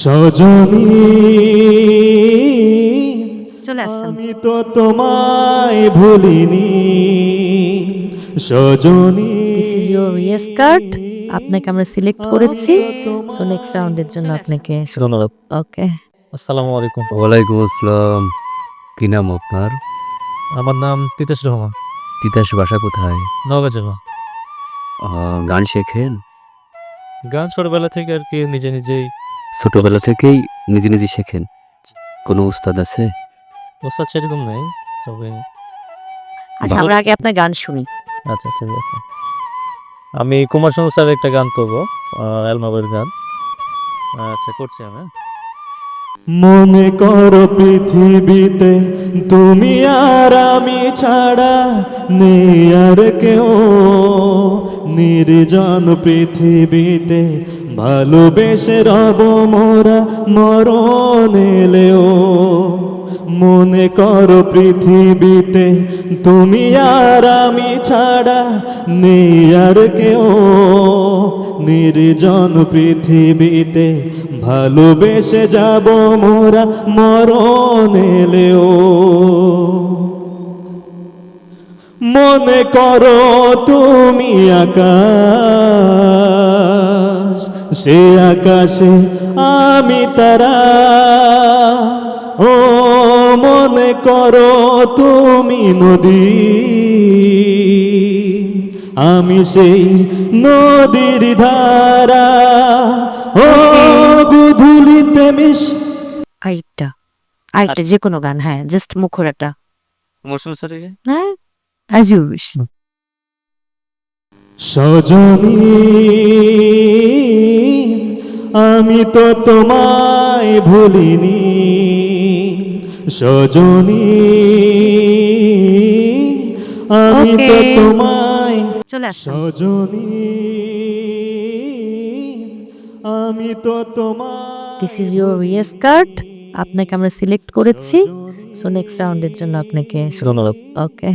সজনী আমি তো তোমায় ভুলিনি। সজনী দিস ইজ কার্ড আপনাকে আমরা সিলেক্ট করেছি। সো নেক্সট রাউন্ডের জন্য আপনাকে ধন্যবাদ। ওকে আসসালামু আলাইকুম। ওয়ালাইকুম আসসালাম। কি নাম আপনার? আমার নাম তিতাস রহমান। তিতাস বাসা কোথায়? নওগাঁ জেলা। গান শেখেন? গান ছোটবেলা থেকে আর কি নিজে নিজেই ছোটবেলা থেকেই নিজে নিজে শেখেন। কোনো উস্তাদ আছে? ওস্তাদ সেরকম নেই তবে আচ্ছা আমরা আগে আপনার গান শুনি। আচ্ছা ঠিক আছে। আমি কুমার শানু স্যারের একটা গান করব অ্যালমাবের গান। আচ্ছা করছি আমি হ্যাঁ? মনে করো পৃথিবীতে তুমি আর আমি ছাড়া নেই আর কেউ। নির্জন পৃথিবীতে ভালোবেসে রব মোরা মরণ এলেও। মনে করো পৃথিবীতে তুমি আর আমি ছাড়া নেই আর কেউ। নির্জন পৃথিবীতে ভালোবেসে যাব মোরা মরণ এলেও। মনে করো তুমি আকাশ। সে আকাশে আমি তারা। ও মনে করো তুমি নদী। আমি সেই নদীর ধারা। ও গুধুলিতে মিশ আরেকটা আরেকটা যে কোনো গান হ্যাঁ জাস্ট মুখর একটা। শানু হ্যাঁ অ্যাজ ইউ উইশ সজনী আমি তো তোমায় ভুলিনি সজনী। আমি তো তোমায় সজনী। আমি তো তোমায় দিস ইজ ইউর রিয়েস কার্ড আপনাকে আমরা সিলেক্ট করেছি। সো নেক্সট রাউন্ডের জন্য আপনাকে ধন্যবাদ। ওকে।